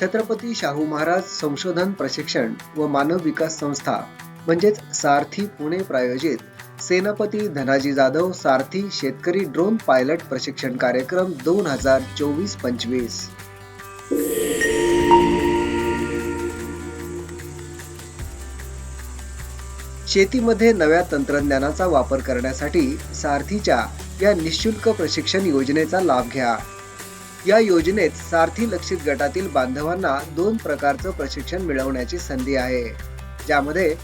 छत्रपती शाहू महाराज संशोधन प्रशिक्षण व मानव विकास संस्था म्हणजेच सारथी पुणे प्रायोजित सेनापती धनाजी जाधव सारथी शेतकरी ड्रोन पायलट प्रशिक्षण कार्यक्रम दोन हजार चोवीस पंचवीस. शेतीमध्ये नव्या तंत्रज्ञानाचा वापर करण्यासाठी सारथीच्या या निशुल्क प्रशिक्षण योजनेचा लाभ घ्या. या योजनेत सारथी लक्षित गटातील बांधवांना दोन प्रकारचं प्रशिक्षण मिळवण्याची संधी आहे. ज्यामध्ये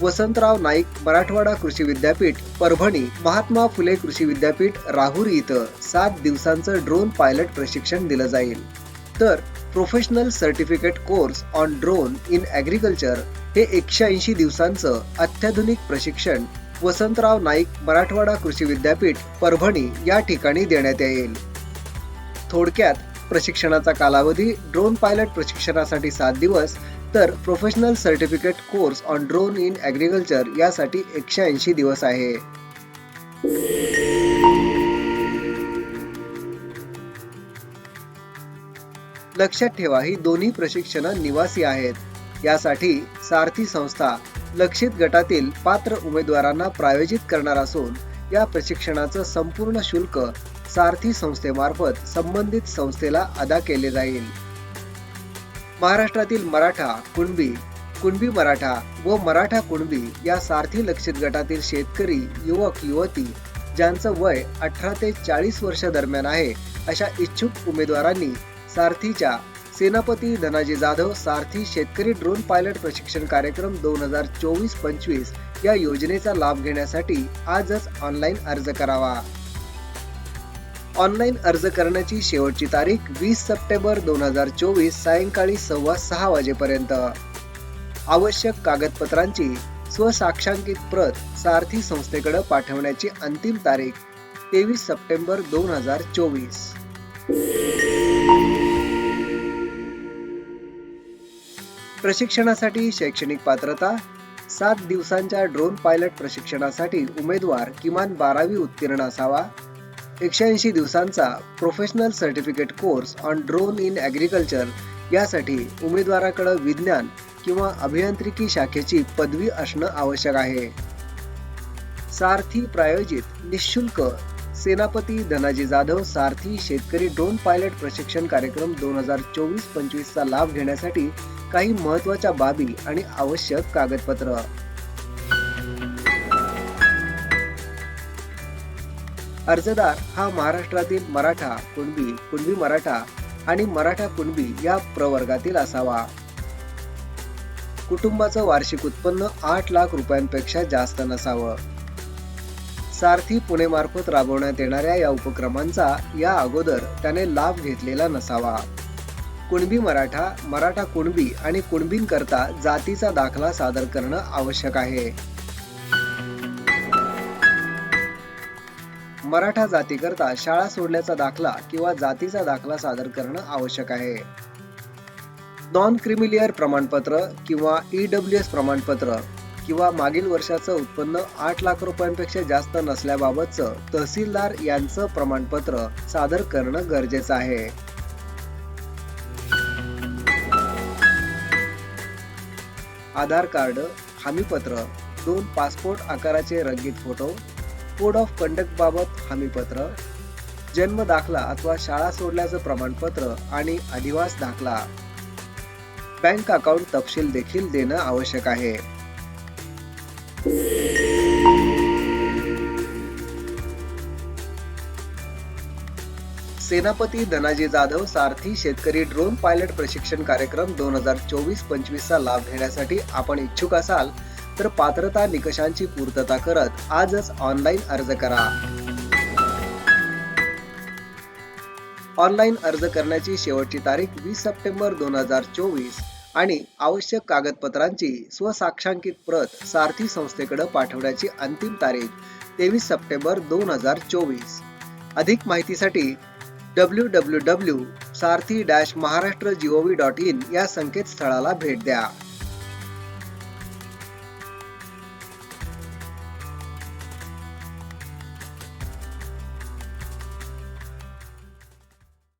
वसंतराव नाईक मराठवाडा कृषी विद्यापीठ परभणी महात्मा फुले कृषी विद्यापीठ राहुरी इथं सात दिवसांचं ड्रोन पायलट प्रशिक्षण दिलं जाईल. तर professional certificate course on drone in agriculture हे एकशे ऐंशी दिवसांचं अत्याधुनिक प्रशिक्षण वसंतराव नाईक मराठवाडा कृषी विद्यापीठ परभणी या ठिकाणी देण्यात येईल. थोडक्यात प्रशिक्षणाचा कालावधी ड्रोन पायलट प्रशिक्षणासाठी सात दिवस तर professional certificate course on drone in agriculture यासाठी एकशे ऐंशी दिवस आहे. लक्षात ठेवा ही दोन्ही प्रशिक्षणं निवासी आहेत. यासाठी सारथी संस्था लक्षित गटातील पात्र उमेदवारांना प्रायोजित करणार असून या प्रशिक्षणाचं संपूर्ण शुल्क सारथी संस्थेमार्फत संबंधित संस्थेला अदा केले जाईल. महाराष्ट्रातील मराठा कुणबी कुणबी मराठा व मराठा कुणबी या सारथी लक्षित गटातील शेतकरी युवक युवती ज्यांचं वय अठरा ते चाळीस वर्ष दरम्यान आहे अशा इच्छुक उमेदवारांनी सारथीच्या सेनापती धनाजी जाधव सारथी शेतकरी ड्रोन पायलट प्रशिक्षण कार्यक्रम दोन हजार चोवीस पंचवीस या योजनेचा लाभ घेण्यासाठी आजच ऑनलाईन अर्ज करावा. ऑनलाईन अर्ज करण्याची शेवटची तारीख वीस सप्टेंबर दोन हजार चोवीस सायंकाळी सव्वा सहा वाजेपर्यंत. आवश्यक कागदपत्रांची स्वसाक्षांकित प्रत सारथी संस्थेकडे पाठवण्याची अंतिम तारीख तेवीस सप्टेंबर दोन हजार चोवीस. प्रशिक्षणासाठी शैक्षणिक पात्रता सात दिवसांच्या ड्रोन पायलट प्रशिक्षणासाठी उमेदवार किमान बारावी उत्तीर्ण असावा. एकशे ऐंशी दिवसांचा professional certificate course on drone in agriculture यासाठी उमेदवाराकडे विज्ञान किंवा अभियांत्रिकी शाखेची पदवी असणं आवश्यक आहे. सारथी प्रायोजित निशुल्क सेनापती धनाजी जाधव सारथी शेतकरी ड्रोन पायलट प्रशिक्षण कार्यक्रम दोन हजार चोवीस पंचवीसचा लाभ घेण्यासाठी काही महत्त्वाच्या बाबी आणि आवश्यक कागदपत्र. अर्जदार हा महाराष्ट्रातील मराठा कुणबी कुणबी मराठा आणि मराठा कुणबी या प्रवर्गातील असावा. कुटुंबाचं वार्षिक उत्पन्न आठ लाख रुपयांपेक्षा जास्त नसावं. सारथी पुणे मार्फत राबवण्यात येणाऱ्या या उपक्रमांचा या अगोदर त्याने लाभ घेतलेला नसावा. कुणबी मराठा मराठा कुणबी आणि कुणबींकरता जातीचा दाखला सादर करणं आवश्यक आहे. मराठा जातीकरता शाळा सोडल्याचा दाखला किंवा जातीचा दाखला सादर करणं आवश्यक आहे. नॉन क्रिमिलियर प्रमाणपत्र किंवा ईडब्ल्यू एस प्रमाणपत्र किंवा मागील वर्षाचं उत्पन्न आठ लाख रुपयांपेक्षा जास्त नसल्याबाबतचं तहसीलदार यांचं प्रमाणपत्र सादर करणं गरजेचं आहे. आधार कार्ड हमीपत्र दोन पासपोर्ट आकाराचे रंगीत फोटो कोड ऑफ कंडक्ट बाबत हमीपत्र जन्म दाखला अथवा शाळा सोडल्याचं प्रमाणपत्र आणि अधिवास दाखला. बँक अकाउंट तपशील देखील देणं आवश्यक आहे. सेनापती धनाजी जाधव सारथी शेतकरी ड्रोन पायलट प्रशिक्षण कार्यक्रम दोन हजार चोवीस पंचवीसचा लाभ घेण्यासाठी आपण इच्छुक असाल तर पात्रता निकषांची पूर्तता करत आजच ऑनलाईन अर्ज करा. ऑनलाईन अर्ज करण्याची शेवटची तारीख वीस सप्टेंबर दोन हजार चोवीस आणि आवश्यक कागदपत्रांची स्वसाक्षांकित प्रत सारथी संस्थेकडे पाठवण्याची अंतिम तारीख तेवीस सप्टेंबर दोन हजार चोवीस. अधिक माहितीसाठी W W W Sarathi dash Maharashtra G O V dot in या संकेतस्थळाला भेट द्या.